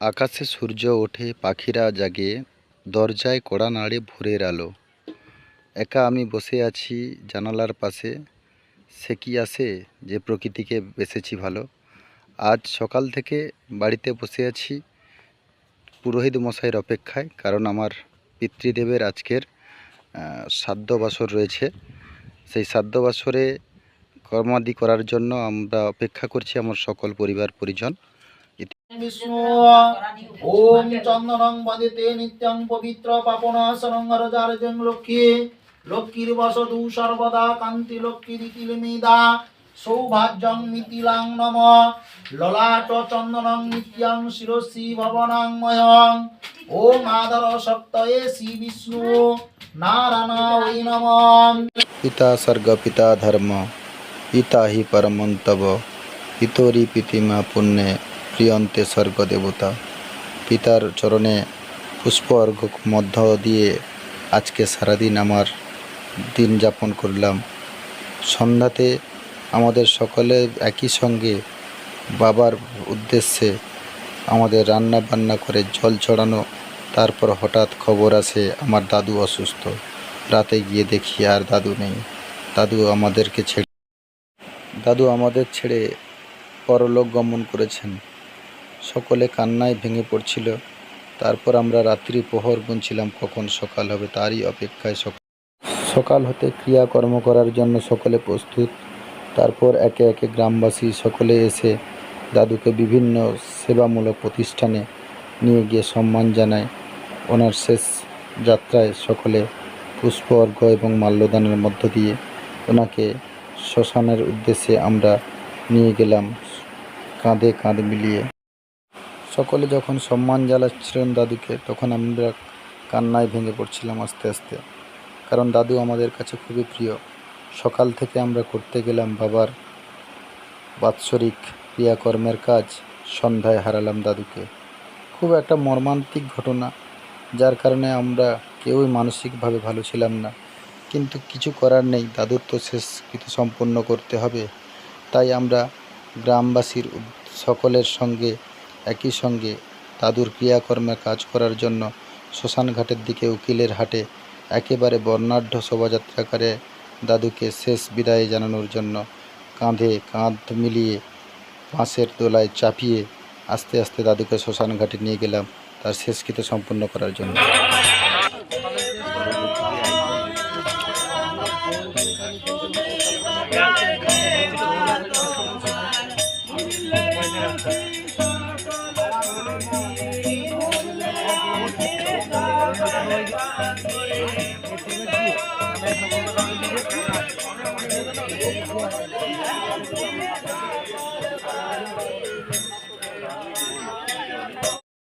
আকাশে সূর্য ওঠে, পাখিরা জাগে, দরজায় কড়া নাড়ে ভোরের আলো। একা আমি বসে আছি জানালার পাশে, সে কি আসে যে প্রকৃতিকে বেসেছি ভালো? আজ সকাল থেকে বাড়িতে বসে আছি পুরোহিত মশাইয়ের অপেক্ষায়, কারণ আমার পিতৃদেবের আজকের শ্রাদ্ধ বাসর রয়েছে। সেই শ্রাদ্ধ বাসরে কর্মাদি করার জন্য আমরা অপেক্ষা করছি আমার সকল পরিবার পরিজন বিষ্ণু ওম চন্দনং বদিতে নিত্যং পবিত্র পাপনাশনং হরজার্জং লক্ষ্মী লক্ষ্মীর বসতু সর্বদা কান্তি লক্ষ্মীর কিলমিদা সৌভাজ্যং মিতিলাং নম ললাট চন্দনং নিত্যং শিরসি ভবনাং ময়ং ওম আদর শক্তয়ে শ্রী বিষ্ণু নারায়ণ ওই নমঃ পিতা স্বর্গ পিতা ধর্ম পিতা হি পরমন্তব পিতরি পিতিমা পুণ্যে প্রিয়ন্তে স্বর্গ দেবতা পিতার চরণে পুষ্প অর্ঘ্য মধ্য দিয়ে আজকে সারাদিন আমার দিন যাপন করলাম। সন্ধ্যাতে আমাদের সকলে একই সঙ্গে বাবার উদ্দেশ্যে আমাদের রান্না বান্না করে জল চড়ানো তারপর হঠাৎ খবর আসে আমার দাদু অসুস্থ। রাতে গিয়ে দেখি আর দাদু নেই। দাদু আমাদেরকে ছেড়ে দাদু আমাদের ছেড়ে পরলোক গমন করেছেন। সকলে কান্নায় ভেঙে পড়ছিল। তারপর আমরা রাত্রি প্রহর গুনছিলাম, কখন সকাল হবে তারই অপেক্ষায় সক- সকাল হতে ক্রিয়াকর্ম করার জন্য সকলে প্রস্তুত। তারপর একে একে গ্রামবাসী সকলে এসে দাদুকে বিভিন্ন সেবামূলক প্রতিষ্ঠানে নিয়ে গিয়ে সম্মান জানায়। ওনার শেষ যাত্রায় সকলে পুষ্প, অর্ঘ্য এবং মাল্যদানের মধ্য দিয়ে ওনাকে শ্মশানের উদ্দেশ্যে আমরা নিয়ে গেলাম কাঁধে কাঁধ মিলিয়ে। সকলে যখন সম্মান জ্বালাচ্ছিলেন দাদুকে, তখন আমরা কান্নায় ভেঙে পড়ছিলাম আস্তে আস্তে। কারণ দাদু আমাদের কাছে খুবই প্রিয়। সকাল থেকে আমরা করতে গেলাম বাবার বাৎসরিক ক্রিয়াকর্মের কাজ, সন্ধ্যায় হারালাম দাদুকে। খুব একটা মর্মান্তিক ঘটনা, যার কারণে আমরা কেউই মানসিকভাবে ভালো ছিলাম না। কিন্তু কিছু করার নেই, দাদুর তো শেষ শেষকৃত সম্পন্ন করতে হবে। তাই আমরা গ্রামবাসীর সকলের সঙ্গে একই সঙ্গে দাদুর ক্রিয়াকর্মে কাজ করার জন্য শ্মশানঘাটের দিকে উকিলের হাটে একেবারে বর্ণাঢ্য শোভাযাত্রাকারে দাদুকে শেষ বিদায় জানানোর জন্য কাঁধে কাঁধ মিলিয়ে পাশের দোলায় চাপিয়ে আস্তে আস্তে দাদুকে শ্মশানঘাটে নিয়ে গেলাম তার শেষকৃত সম্পন্ন করার জন্য Thank you. Thank you.